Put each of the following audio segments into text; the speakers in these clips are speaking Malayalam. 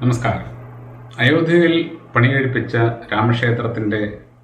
നമസ്കാരം. അയോധ്യയിൽ പണികഴിപ്പിച്ച രാമക്ഷേത്രത്തിന്റെ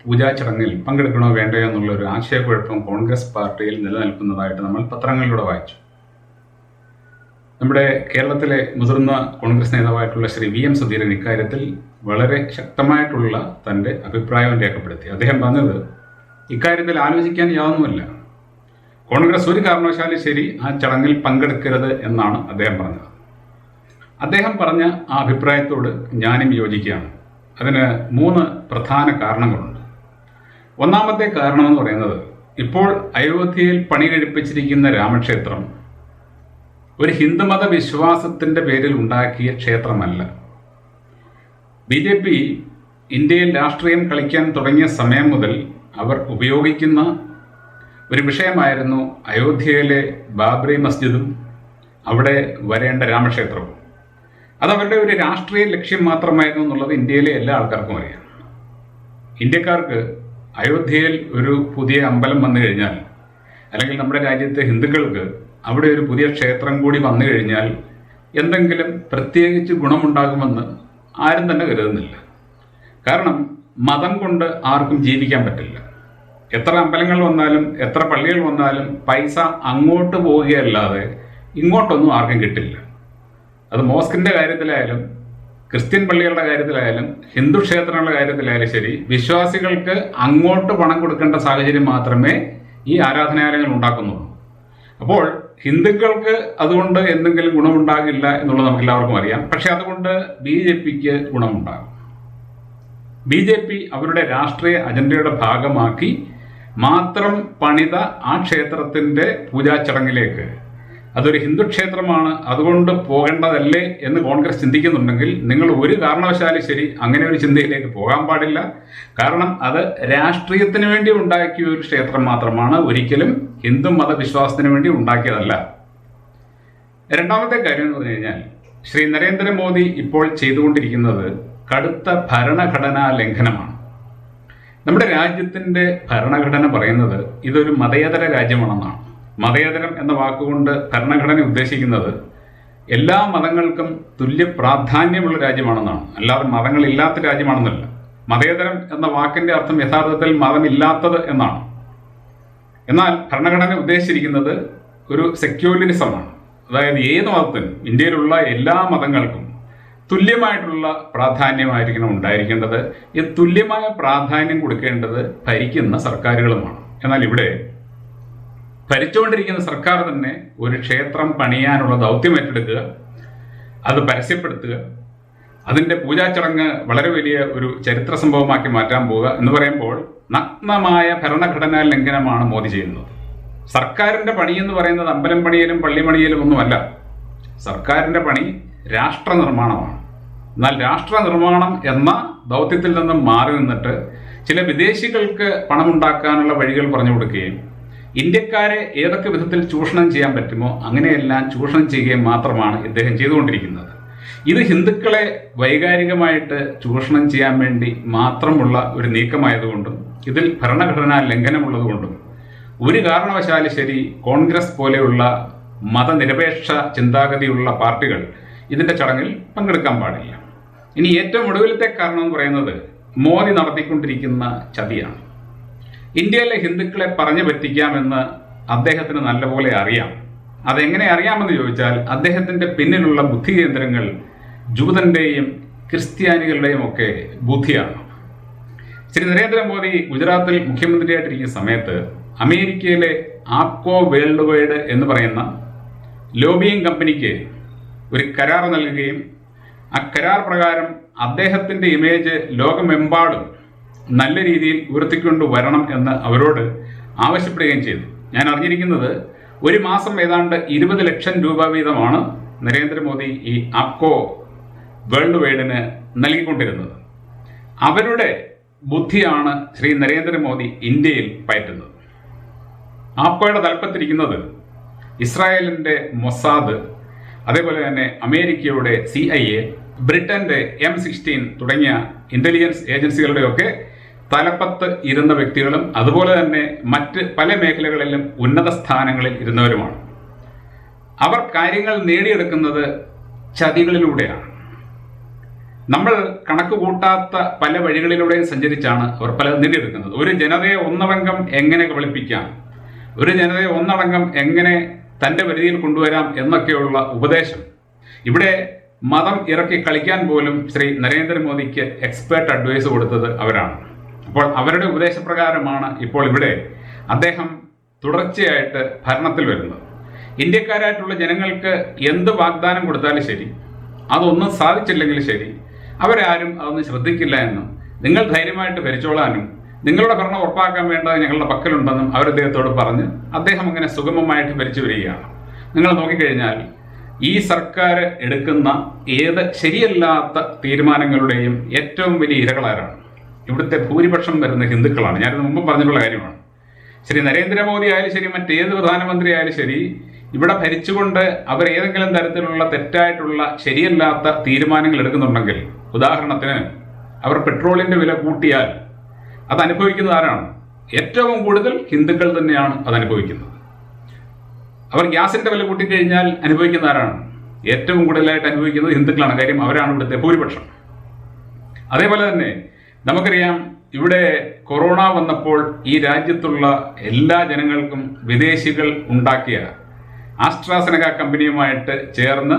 പൂജാ ചടങ്ങിൽ പങ്കെടുക്കണോ വേണ്ടയോ എന്നുള്ള ഒരു ആശയക്കുഴപ്പം കോൺഗ്രസ് പാർട്ടിയിൽ നിലനിൽക്കുന്നതായിട്ട് നമ്മൾ പത്രങ്ങളിലൂടെ വായിച്ചു. നമ്മുടെ കേരളത്തിലെ മുതിർന്ന കോൺഗ്രസ് നേതാവായിട്ടുള്ള ശ്രീ വി എം സുധീരൻ ഇക്കാര്യത്തിൽ വളരെ ശക്തമായിട്ടുള്ള തന്റെ അഭിപ്രായം രേഖപ്പെടുത്തി. അദ്ദേഹം പറഞ്ഞത് ഇക്കാര്യത്തിൽ ആലോചിക്കാൻ യാതൊന്നുമില്ല. കോൺഗ്രസ് ഒരു കാരണവശാലും ശരി ആ ചടങ്ങിൽ പങ്കെടുക്കരുത് എന്നാണ് അദ്ദേഹം പറഞ്ഞത്. അദ്ദേഹം പറഞ്ഞ ആ അഭിപ്രായത്തോട് ഞാനും യോജിക്കുകയാണ്. അതിന് മൂന്ന് പ്രധാന കാരണങ്ങളുണ്ട്. ഒന്നാമത്തെ കാരണമെന്ന് പറയുന്നത് ഇപ്പോൾ അയോധ്യയിൽ പണി കഴിപ്പിച്ചിരിക്കുന്ന രാമക്ഷേത്രം ഒരു ഹിന്ദുമത വിശ്വാസത്തിന്റെ പേരിൽ ഉണ്ടാക്കിയ ക്ഷേത്രമല്ല. ബി ജെ പി ഇന്ത്യയിൽ രാഷ്ട്രീയം കളിക്കാൻ തുടങ്ങിയ സമയം മുതൽ അവർ ഉപയോഗിക്കുന്ന ഒരു വിഷയമായിരുന്നു അയോധ്യയിലെ ബാബ്രി മസ്ജിദും അവിടെ വരേണ്ട രാമക്ഷേത്രവും. അത് അവരുടെ ഒരു രാഷ്ട്രീയ ലക്ഷ്യം മാത്രമായിരുന്നു എന്നുള്ളത് ഇന്ത്യയിലെ എല്ലാ ആൾക്കാർക്കും അറിയാം. ഇന്ത്യക്കാർക്ക് അയോധ്യയിൽ ഒരു പുതിയ അമ്പലം വന്നു കഴിഞ്ഞാൽ അല്ലെങ്കിൽ നമ്മുടെ രാജ്യത്തെ ഹിന്ദുക്കൾക്ക് അവിടെ ഒരു പുതിയ ക്ഷേത്രം കൂടി വന്നു കഴിഞ്ഞാൽ എന്തെങ്കിലും പ്രത്യേകിച്ച് ഗുണമുണ്ടാകുമെന്ന് ആരും തന്നെ കരുതുന്നില്ല. കാരണം മതം കൊണ്ട് ആർക്കും ജീവിക്കാൻ പറ്റില്ല. എത്ര അമ്പലങ്ങൾ വന്നാലും എത്ര പള്ളികൾ വന്നാലും പൈസ അങ്ങോട്ട് പോവുകയല്ലാതെ ഇങ്ങോട്ടൊന്നും ആർക്കും കിട്ടില്ല. അത് മോസ്കിന്റെ കാര്യത്തിലായാലും ക്രിസ്ത്യൻ പള്ളികളുടെ കാര്യത്തിലായാലും ഹിന്ദു ക്ഷേത്രങ്ങളുടെ കാര്യത്തിലായാലും ശരി വിശ്വാസികൾക്ക് അങ്ങോട്ട് പണം കൊടുക്കേണ്ട സാഹചര്യം മാത്രമേ ഈ ആരാധനാലയങ്ങൾ ഉണ്ടാക്കുന്നുള്ളൂ. അപ്പോൾ ഹിന്ദുക്കൾക്ക് അതുകൊണ്ട് എന്തെങ്കിലും ഗുണമുണ്ടാകില്ല എന്നുള്ളത് നമുക്ക് എല്ലാവർക്കും അറിയാം. പക്ഷെ അതുകൊണ്ട് ബി ജെ പിക്ക് ഗുണമുണ്ടാകും. ബി ജെ പി അവരുടെ രാഷ്ട്രീയ അജണ്ടയുടെ ഭാഗമാക്കി മാത്രം പണിത ആ ക്ഷേത്രത്തിന്റെ പൂജാ ചടങ്ങിലേക്ക് അതൊരു ഹിന്ദു ക്ഷേത്രമാണ്. അതുകൊണ്ട് പോകേണ്ടതല്ലേ എന്ന് കോൺഗ്രസ് ചിന്തിക്കുന്നുണ്ടെങ്കിൽ നിങ്ങൾ ഒരു കാരണവശാലും ശരി അങ്ങനെ ഒരു ചിന്തയിലേക്ക് പോകാൻ പാടില്ല. കാരണം അത് രാഷ്ട്രീയത്തിന് വേണ്ടി ഉണ്ടാക്കിയ ഒരു ക്ഷേത്രം മാത്രമാണ് ഒരിക്കലും ഹിന്ദു മതവിശ്വാസത്തിന് വേണ്ടി ഉണ്ടാക്കിയതല്ല. രണ്ടാമത്തെ കാര്യം എന്ന് പറഞ്ഞു കഴിഞ്ഞാൽ ശ്രീ നരേന്ദ്രമോദി ഇപ്പോൾ ചെയ്തുകൊണ്ടിരിക്കുന്നത് കടുത്ത ഭരണഘടനാ ലംഘനമാണ്. നമ്മുടെ രാജ്യത്തിന്റെ ഭരണഘടന പറയുന്നത് ഇതൊരു മതേതര രാജ്യമാണെന്നാണ്. മതേതരം എന്ന വാക്കുകൊണ്ട് ഭരണഘടന ഉദ്ദേശിക്കുന്നത് എല്ലാ മതങ്ങൾക്കും തുല്യ പ്രാധാന്യമുള്ള രാജ്യമാണെന്നാണ്. അല്ലാതെ മതങ്ങളില്ലാത്ത രാജ്യമാണെന്നല്ല. മതേതരം എന്ന വാക്കിന്റെ അർത്ഥം യഥാർത്ഥത്തിൽ മതമില്ലാത്തത് എന്നാണ്. എന്നാൽ ഭരണഘടന ഉദ്ദേശിച്ചിരിക്കുന്നത് ഒരു സെക്യൂലറിസമാണ്. അതായത് ഏത് മതത്തിനും ഇന്ത്യയിലുള്ള എല്ലാ മതങ്ങൾക്കും തുല്യമായിട്ടുള്ള പ്രാധാന്യമായിരിക്കണം ഉണ്ടായിരിക്കേണ്ടത്. ഈ തുല്യമായ പ്രാധാന്യം കൊടുക്കേണ്ടത് ഭരിക്കുന്ന സർക്കാരുകളുമാണ്. എന്നാൽ ഇവിടെ ഭരിച്ചുകൊണ്ടിരിക്കുന്ന സർക്കാർ തന്നെ ഒരു ക്ഷേത്രം പണിയാനുള്ള ദൗത്യം ഏറ്റെടുക്കുക അത് പരസ്യപ്പെടുത്തുക അതിന്റെ പൂജാചടങ്ങ് വളരെ വലിയ ഒരു ചരിത്ര സംഭവമാക്കി മാറ്റാൻ പോവുക എന്ന് പറയുമ്പോൾ നഗ്നമായ ഭരണഘടനാ ലംഘനമാണ് മോദി ചെയ്യുന്നത്. സർക്കാരിന്റെ പണി എന്ന് പറയുന്നത് അമ്പലം പണിയിലും പള്ളി പണിയലും ഒന്നുമല്ല. സർക്കാരിന്റെ പണി രാഷ്ട്ര നിർമ്മാണമാണ്. എന്നാൽ രാഷ്ട്ര നിർമ്മാണം എന്ന ദൗത്യത്തിൽ നിന്നും മാറി നിന്നിട്ട് ചില വിദേശികൾക്ക് പണമുണ്ടാക്കാനുള്ള വഴികൾ പറഞ്ഞു കൊടുക്കുകയും ഇന്ത്യക്കാരെ ഏതൊക്കെ വിധത്തിൽ ചൂഷണം ചെയ്യാൻ പറ്റുമോ അങ്ങനെയെല്ലാം ചൂഷണം ചെയ്യുകയും മാത്രമാണ് ഇദ്ദേഹം ചെയ്തുകൊണ്ടിരിക്കുന്നത്. ഇത് ഹിന്ദുക്കളെ വൈകാരികമായിട്ട് ചൂഷണം ചെയ്യാൻ വേണ്ടി മാത്രമുള്ള ഒരു നീക്കമായതുകൊണ്ടും ഇതിൽ ഭരണഘടനാ ലംഘനമുള്ളതുകൊണ്ടും ഒരു കാരണവശാലും ശരി കോൺഗ്രസ് പോലെയുള്ള മതനിരപേക്ഷ ചിന്താഗതിയുള്ള പാർട്ടികൾ ഇതിന്റെ ചടങ്ങിൽ പങ്കെടുക്കാൻ പാടില്ല. ഇനി ഏറ്റവും ഒടുവിലത്തെ കാരണം എന്ന് പറയുന്നത് മോദി നടത്തിക്കൊണ്ടിരിക്കുന്ന ചതിയാണ്. ഇന്ത്യയിലെ ഹിന്ദുക്കളെ പറഞ്ഞു പറ്റിക്കാമെന്ന് അദ്ദേഹത്തിന് നല്ലപോലെ അറിയാം. അതെങ്ങനെ അറിയാമെന്ന് ചോദിച്ചാൽ അദ്ദേഹത്തിന്റെ പിന്നിലുള്ള ബുദ്ധി കേന്ദ്രങ്ങൾ ജൂതന്റെയും ക്രിസ്ത്യാനികളുടെയും ഒക്കെ ബുദ്ധിയാണ്. ശ്രീ നരേന്ദ്രമോദി ഗുജറാത്തിൽ മുഖ്യമന്ത്രിയായിട്ടിരിക്കുന്ന സമയത്ത് അമേരിക്കയിലെ ആപ്കോ വേൾഡ് വൈഡ് എന്ന് പറയുന്ന ലോബിയിങ് കമ്പനിക്ക് ഒരു കരാർ നൽകുകയും ആ കരാർ പ്രകാരം അദ്ദേഹത്തിന്റെ ഇമേജ് ലോകമെമ്പാടും നല്ല രീതിയിൽ ഉയർത്തിക്കൊണ്ട് വരണം എന്ന് അവരോട് ആവശ്യപ്പെടുകയും ചെയ്തു. ഞാൻ അറിഞ്ഞിരിക്കുന്നത് ഒരു മാസം ഏതാണ്ട് ഇരുപത് ലക്ഷം രൂപ വീതമാണ് നരേന്ദ്രമോദി ഈ ആപ്കോ വേൾഡ് വൈഡിന് നൽകിക്കൊണ്ടിരുന്നത്. അവരുടെ ബുദ്ധിയാണ് ശ്രീ നരേന്ദ്രമോദി ഇന്ത്യയിൽ പയറ്റുന്നത്. ആപ്കോയുടെ തലപ്പത്തിരിക്കുന്നത് ഇസ്രായേലിന്റെ മൊസാദ് അതേപോലെ തന്നെ അമേരിക്കയുടെ സി ഐ എ ബ്രിട്ടന്റെ എം സിക്സ്റ്റീൻ തുടങ്ങിയ ഇന്റലിജൻസ് ഏജൻസികളുടെയൊക്കെ തലപ്പത്ത് ഇരുന്ന വ്യക്തികളും അതുപോലെ തന്നെ മറ്റ് പല മേഖലകളിലും ഉന്നത സ്ഥാനങ്ങളിൽ ഇരുന്നവരുമാണ്. അവർ കാര്യങ്ങൾ നേടിയെടുക്കുന്നത് ചതികളിലൂടെയാണ്. നമ്മൾ കണക്ക് കൂട്ടാത്ത പല വഴികളിലൂടെയും സഞ്ചരിച്ചാണ് അവർ പല നേടിയെടുക്കുന്നത്. ഒരു ജനതയെ ഒന്നടങ്കം എങ്ങനെ കബളിപ്പിക്കാം? ഒരു ജനതയെ ഒന്നടങ്കം എങ്ങനെ തന്റെ പരിധിയിൽ കൊണ്ടുവരാം എന്നൊക്കെയുള്ള ഉപദേശം. ഇവിടെ മതം ഇറക്കി കളിക്കാൻ പോലും ശ്രീ നരേന്ദ്രമോദിക്ക് എക്സ്പേർട്ട് അഡ്വൈസ് കൊടുത്തത് അവരാണ്. അപ്പോൾ അവരുടെ ഉപദേശപ്രകാരമാണ് ഇപ്പോൾ ഇവിടെ അദ്ദേഹം തുടർച്ചയായിട്ട് ഭരണത്തിൽ വരുന്നത്. ഇന്ത്യക്കാരായിട്ടുള്ള ജനങ്ങൾക്ക് എന്ത് വാഗ്ദാനം കൊടുത്താലും ശരി അതൊന്നും സാധിച്ചില്ലെങ്കിലും ശരി അവരാരും അതൊന്നും ശ്രദ്ധിക്കില്ല എന്നും നിങ്ങൾ ധൈര്യമായിട്ട് ഭരിച്ചോളാനും നിങ്ങളുടെ ഭരണം ഉറപ്പാക്കാൻ വേണ്ടത് ഞങ്ങളുടെ പക്കലുണ്ടെന്നും അവർ അദ്ദേഹത്തോട് പറഞ്ഞ് അദ്ദേഹം അങ്ങനെ സുഗമമായിട്ട് ഭരിച്ചു വരികയാണ്. നിങ്ങൾ നോക്കിക്കഴിഞ്ഞാൽ ഈ സർക്കാർ എടുക്കുന്ന ഏത് ശരിയല്ലാത്ത തീരുമാനങ്ങളുടെയും ഏറ്റവും വലിയ ഇരകളാരാണ്. ഇവിടുത്തെ ഭൂരിപക്ഷം വരുന്ന ഹിന്ദുക്കളാണ്. ഞാനിത് മുമ്പ് പറഞ്ഞിട്ടുള്ള കാര്യമാണ്. ശരി നരേന്ദ്രമോദി ആയാലും ശരി മറ്റേത് പ്രധാനമന്ത്രി ആയാലും ശരി ഇവിടെ ഭരിച്ചുകൊണ്ട് അവർ ഏതെങ്കിലും തരത്തിലുള്ള തെറ്റായിട്ടുള്ള ശരിയല്ലാത്ത തീരുമാനങ്ങൾ എടുക്കുന്നുണ്ടെങ്കിൽ ഉദാഹരണത്തിന് അവർ പെട്രോളിന്റെ വില കൂട്ടിയാൽ അത് അനുഭവിക്കുന്നത് ആരാണ്? ഏറ്റവും കൂടുതൽ ഹിന്ദുക്കൾ തന്നെയാണ് അത് അനുഭവിക്കുന്നത്. അവർ ഗ്യാസിന്റെ വില കൂട്ടിക്കഴിഞ്ഞാൽ അനുഭവിക്കുന്ന ആരാണ്? ഏറ്റവും കൂടുതലായിട്ട് അനുഭവിക്കുന്നത് ഹിന്ദുക്കളാണ്. കാര്യം അവരാണ് ഇവിടുത്തെ ഭൂരിപക്ഷം. അതേപോലെ തന്നെ നമുക്കറിയാം ഇവിടെ കൊറോണ വന്നപ്പോൾ ഈ രാജ്യത്തുള്ള എല്ലാ ജനങ്ങൾക്കും വിദേശികൾ ഉണ്ടാക്കിയ ആസ്ട്രാസെനക കമ്പനിയുമായിട്ട് ചേർന്ന്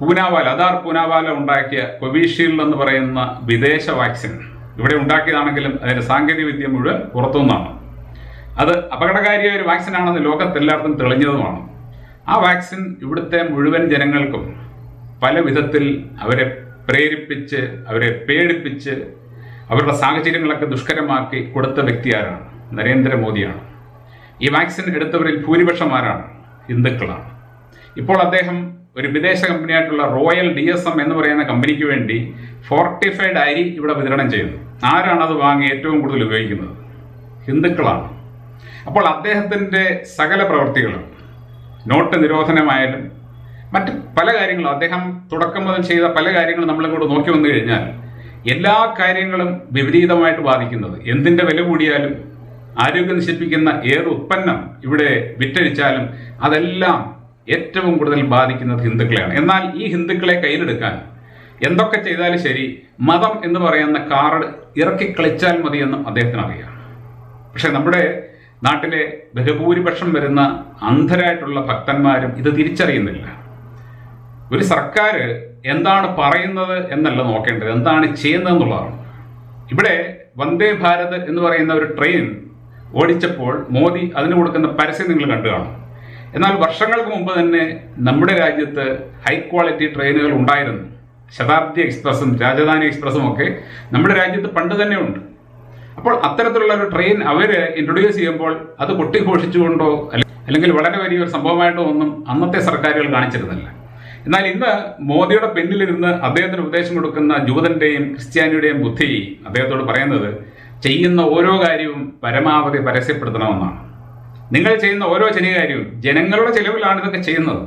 പൂനാവാല അദാർ പൂനാവാല ഉണ്ടാക്കിയ കൊവിഷീൽഡ് എന്ന് പറയുന്ന വിദേശ വാക്സിൻ ഇവിടെ ഉണ്ടാക്കിയതാണെങ്കിലും അതിന്റെ സാങ്കേതിക വിദ്യ മുഴുവൻ പുറത്തുനിന്നാണ്. അത് അപകടകാരിയായ ഒരു വാക്സിൻ ആണെന്ന് ലോകത്തെല്ലായിടത്തും തെളിഞ്ഞതുമാണ്. ആ വാക്സിൻ ഇവിടുത്തെ മുഴുവൻ ജനങ്ങൾക്കും പല വിധത്തിൽ അവരെ പ്രേരിപ്പിച്ച് അവരെ പേടിപ്പിച്ച് അവരുടെ സാഹചര്യങ്ങളൊക്കെ ദുഷ്കരമാക്കി കൊടുത്ത വ്യക്തി ആരാണ്? നരേന്ദ്രമോദിയാണ്. ഈ വാക്സിൻ എടുത്തവരിൽ ഭൂരിപക്ഷം ആരാണ് ഹിന്ദുക്കളാണ്. ഇപ്പോൾ അദ്ദേഹം ഒരു വിദേശ കമ്പനിയായിട്ടുള്ള റോയൽ ഡി എസ് എം എന്ന് പറയുന്ന കമ്പനിക്ക് വേണ്ടി ഫോർട്ടിഫൈഡ് അരി ഇവിടെ വിതരണം ചെയ്യുന്നു. ആരാണ് അത് വാങ്ങി ഏറ്റവും കൂടുതൽ ഉപയോഗിക്കുന്നത്? ഹിന്ദുക്കളാണ്. അപ്പോൾ അദ്ദേഹത്തിന്റെ സകല പ്രവൃത്തികളും നോട്ട് നിരോധനമായാലും മറ്റ് പല കാര്യങ്ങളും അദ്ദേഹം തുടക്കം മുതൽ ചെയ്ത പല കാര്യങ്ങളും നമ്മളിങ്ങോട്ട് നോക്കി വന്നു കഴിഞ്ഞാൽ എല്ലാ കാര്യങ്ങളും വിപരീതമായിട്ട് ബാധിക്കുന്നത്. എന്തിന്റെ വില കൂടിയാലും ആരോഗ്യം നശിപ്പിക്കുന്ന ഏത് ഉത്പന്നം ഇവിടെ വിറ്റഴിച്ചാലും അതെല്ലാം ഏറ്റവും കൂടുതൽ ബാധിക്കുന്നത് ഹിന്ദുക്കളെയാണ്. എന്നാൽ ഈ ഹിന്ദുക്കളെ കയ്യിലെടുക്കാൻ എന്തൊക്കെ ചെയ്താലും ശരി മതം എന്ന് പറയുന്ന കാർഡ് ഇറക്കി കളിച്ചാൽ മതിയെന്നും അദ്ദേഹത്തിന് അറിയാം പക്ഷെ നമ്മുടെ നാട്ടിലെ ബഹുഭൂരിപക്ഷം വരുന്ന അന്ധരായിട്ടുള്ള ഭക്തന്മാരും ഇത് തിരിച്ചറിയുന്നില്ല. ഒരു സർക്കാർ എന്താണ് പറയുന്നത് എന്നല്ല നോക്കേണ്ടത്. എന്താണ് ചെയ്യുന്നത് എന്നുള്ളതാണ്. ഇവിടെ വന്ദേ ഭാരത് എന്ന് പറയുന്ന ഒരു ട്രെയിൻ ഓടിച്ചപ്പോൾ മോദി അതിന് കൊടുക്കുന്ന പരസ്യം നിങ്ങൾ കണ്ടു കാണും. എന്നാൽ വർഷങ്ങൾക്ക് മുമ്പ് തന്നെ നമ്മുടെ രാജ്യത്ത് ഹൈ ക്വാളിറ്റി ട്രെയിനുകൾ ഉണ്ടായിരുന്നു. ശതാബ്ദി എക്സ്പ്രസ്സും രാജധാനി എക്സ്പ്രസ്സും ഒക്കെ നമ്മുടെ രാജ്യത്ത് പണ്ട് തന്നെ ഉണ്ട്. അപ്പോൾ അത്തരത്തിലുള്ള ഒരു ട്രെയിൻ അവർ ഇൻട്രൊഡ്യൂസ് ചെയ്യുമ്പോൾ അത് പൊട്ടിഘോഷിച്ചുകൊണ്ടോ അല്ലെങ്കിൽ വളരെ വലിയൊരു സംഭവമായിട്ടോ ഒന്നും അന്നത്തെ സർക്കാരുകൾ കാണിച്ചിരുന്നില്ല. എന്നാൽ ഇന്ന് മോദിയുടെ പിന്നിലിരുന്ന് അദ്ദേഹത്തിന് ഉപദേശം കൊടുക്കുന്ന ജൂതന്റെയും ക്രിസ്ത്യാനിയുടെയും ബുദ്ധി അദ്ദേഹത്തോട് പറയുന്നത് ചെയ്യുന്ന ഓരോ കാര്യവും പരമാവധി പരസ്യപ്പെടുത്തണമെന്നാണ്. നിങ്ങൾ ചെയ്യുന്ന ഓരോ ചെറിയ കാര്യവും ജനങ്ങളുടെ ചെലവിലാണ് ഇതൊക്കെ ചെയ്യുന്നത്.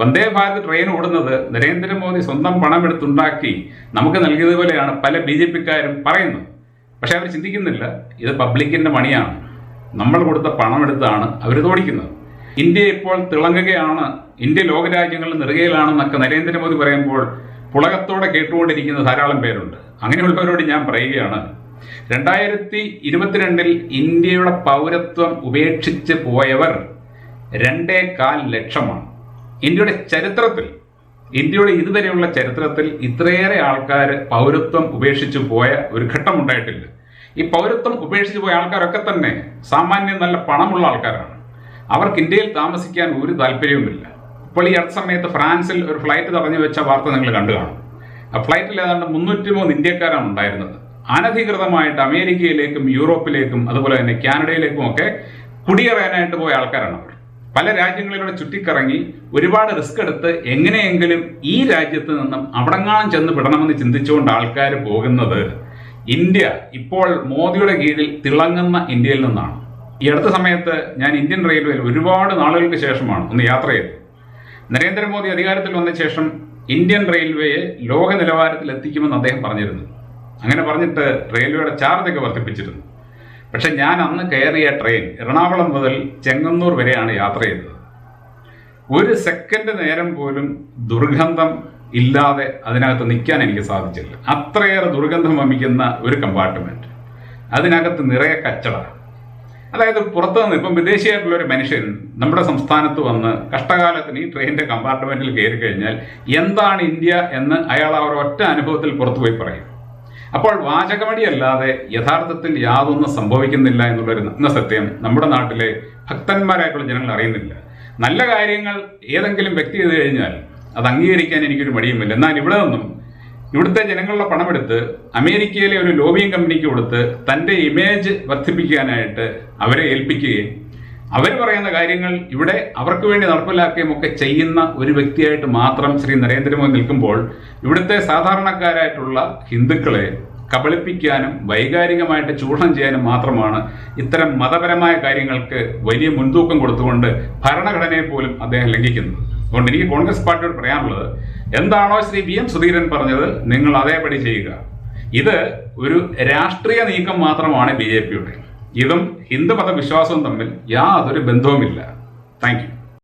വന്ദേ ഭാരത് ട്രെയിൻ ഓടുന്നത് നരേന്ദ്രമോദി സ്വന്തം പണം എടുത്തുണ്ടാക്കി നമുക്ക് നൽകിയതുപോലെയാണ് പല ബി ജെ പിക്കാരും പറയുന്നത്. പക്ഷെ അവർ ചിന്തിക്കുന്നില്ല ഇത് പബ്ലിക്കിന്റെ മണിയാണ്. നമ്മൾ കൊടുത്ത പണം എടുത്താണ് അവരിത് ഓടിക്കുന്നത്. ഇന്ത്യ ഇപ്പോൾ തിളങ്ങുകയാണ്. ഇന്ത്യ ലോകരാജ്യങ്ങളിൽ നെറുകയിലാണെന്നൊക്കെ നരേന്ദ്രമോദി പറയുമ്പോൾ പുളകത്തോടെ കേട്ടുകൊണ്ടിരിക്കുന്ന ധാരാളം പേരുണ്ട്. അങ്ങനെയുള്ളവരോട് ഞാൻ പറയുകയാണ്. രണ്ടായിരത്തി ഇരുപത്തിരണ്ടിൽ ഇന്ത്യയുടെ പൗരത്വം ഉപേക്ഷിച്ച് പോയവർ രണ്ടേ കാൽ ലക്ഷമാണ്. ഇന്ത്യയുടെ ചരിത്രത്തിൽ ഇന്ത്യയുടെ ഇതുവരെയുള്ള ചരിത്രത്തിൽ ഇത്രയേറെ ആൾക്കാർ പൗരത്വം ഉപേക്ഷിച്ചു പോയ ഒരു ഘട്ടം ഉണ്ടായിട്ടില്ല. ഈ പൗരത്വം ഉപേക്ഷിച്ചു പോയ ആൾക്കാരൊക്കെ തന്നെ സാമാന്യം നല്ല പണമുള്ള ആൾക്കാരാണ്. അവർക്ക് ഇന്ത്യയിൽ താമസിക്കാൻ ഒരു താല്പര്യവുമില്ല. ഇപ്പോൾ ഈ അടുത്ത സമയത്ത് ഫ്രാൻസിൽ ഒരു ഫ്ലൈറ്റ് തടഞ്ഞു വെച്ച വാർത്ത നിങ്ങൾ കണ്ടു കാണും. ആ ഫ്ലൈറ്റിൽ ഏതാണ്ട് മുന്നൂറ്റി മൂന്ന് ഇന്ത്യക്കാരാണ് ഉണ്ടായിരുന്നത്. അനധികൃതമായിട്ട് അമേരിക്കയിലേക്കും യൂറോപ്പിലേക്കും അതുപോലെ തന്നെ കാനഡയിലേക്കും ഒക്കെ കുടിയേറാനായിട്ട് പോയ ആൾക്കാരാണ് അവർ. പല രാജ്യങ്ങളിലൂടെ ചുറ്റിക്കറങ്ങി ഒരുപാട് റിസ്ക് എടുത്ത് എങ്ങനെയെങ്കിലും ഈ രാജ്യത്ത് നിന്നും അവിടെങ്ങാനും ചെന്ന് വിടണമെന്ന് ചിന്തിച്ചുകൊണ്ട് ആൾക്കാർ പോകുന്നത് ഇന്ത്യ ഇപ്പോൾ മോദിയുടെ കീഴിൽ തിളങ്ങുന്ന ഇന്ത്യയിൽ നിന്നാണ്. ഈ അടുത്ത സമയത്ത് ഞാൻ ഇന്ത്യൻ റെയിൽവേയിൽ ഒരുപാട് നാളുകൾക്ക് ശേഷമാണ് ഒന്ന് യാത്ര ചെയ്തത്. നരേന്ദ്രമോദി അധികാരത്തിൽ വന്ന ശേഷം ഇന്ത്യൻ റെയിൽവേയെ ലോക നിലവാരത്തിൽ എത്തിക്കുമെന്ന് അദ്ദേഹം പറഞ്ഞിരുന്നു. അങ്ങനെ പറഞ്ഞിട്ട് റെയിൽവേയുടെ ചാർജ് ഒക്കെ വർദ്ധിപ്പിച്ചിരുന്നു. പക്ഷെ ഞാൻ അന്ന് കയറിയ ട്രെയിൻ എറണാകുളം മുതൽ ചെങ്ങന്നൂർ വരെയാണ് യാത്ര ചെയ്തത്. ഒരു സെക്കൻഡ് നേരം പോലും ദുർഗന്ധം ഇല്ലാതെ അതിനകത്ത് നിൽക്കാൻ എനിക്ക് സാധിച്ചില്ല. അത്രയേറെ ദുർഗന്ധം വമിക്കുന്ന ഒരു കമ്പാർട്ട്മെന്റ് അതിനകത്ത് നിറയെ കച്ചട. അതായത് പുറത്തു നിന്ന് ഇപ്പം വിദേശിയായിട്ടുള്ള ഒരു മനുഷ്യൻ നമ്മുടെ സംസ്ഥാനത്ത് വന്ന് കഷ്ടകാലത്തിന് ഈ ട്രെയിനിന്റെ കമ്പാർട്ട്മെന്റിൽ കയറി കഴിഞ്ഞാൽ എന്താണ് ഇന്ത്യ എന്ന് അയാൾ ഒരു ഒറ്റ അനുഭവത്തിൽ പുറത്തു പോയി പറയും. അപ്പോൾ വാചകമടി അല്ലാതെ യഥാർത്ഥത്തിൽ യാതൊന്നും സംഭവിക്കുന്നില്ല എന്നുള്ളൊരു നഗ്ന സത്യം നമ്മുടെ നാട്ടിലെ ഭക്തന്മാരായിട്ടുള്ള ജനങ്ങൾ അറിയുന്നില്ല. നല്ല കാര്യങ്ങൾ ഏതെങ്കിലും വ്യക്തി ചെയ്ത് കഴിഞ്ഞാൽ അത് അംഗീകരിക്കാൻ എനിക്കൊരു മടിയുമില്ല. എന്നാൽ ഇവിടെ നിന്നും ഇവിടുത്തെ ജനങ്ങളുടെ പണമെടുത്ത് അമേരിക്കയിലെ ഒരു ലോബിയും കമ്പനിക്ക് കൊടുത്ത് തന്റെ ഇമേജ് വർദ്ധിപ്പിക്കാനായിട്ട് അവരെ ഏൽപ്പിക്കുകയും അവർ പറയുന്ന കാര്യങ്ങൾ ഇവിടെ അവർക്ക് വേണ്ടി നടപ്പിലാക്കുകയും ഒക്കെ ചെയ്യുന്ന ഒരു വ്യക്തിയായിട്ട് മാത്രം ശ്രീ നരേന്ദ്രമോദി നിൽക്കുമ്പോൾ ഇവിടുത്തെ സാധാരണക്കാരായിട്ടുള്ള ഹിന്ദുക്കളെ കബളിപ്പിക്കാനും വൈകാരികമായിട്ട് ചൂഷണം ചെയ്യാനും മാത്രമാണ് ഇത്തരം മതപരമായ കാര്യങ്ങൾക്ക് വലിയ മുൻതൂക്കം കൊടുത്തുകൊണ്ട് ഭരണഘടനയെ പോലും അദ്ദേഹം ലംഘിക്കുന്നത്. അതുകൊണ്ട് എനിക്ക് കോൺഗ്രസ് പാർട്ടിയോട് പറയാനുള്ളത് എന്താണോ ശ്രീ വി എം സുധീരൻ പറഞ്ഞത് നിങ്ങൾ അതേപടി ചെയ്യുക. ഇത് ഒരു രാഷ്ട്രീയ നീക്കം മാത്രമാണ് ബി ജെ പിയുടെ. ഇതും ഹിന്ദുമത വിശ്വാസവും തമ്മിൽ യാതൊരു ബന്ധവുമില്ല. Thank you.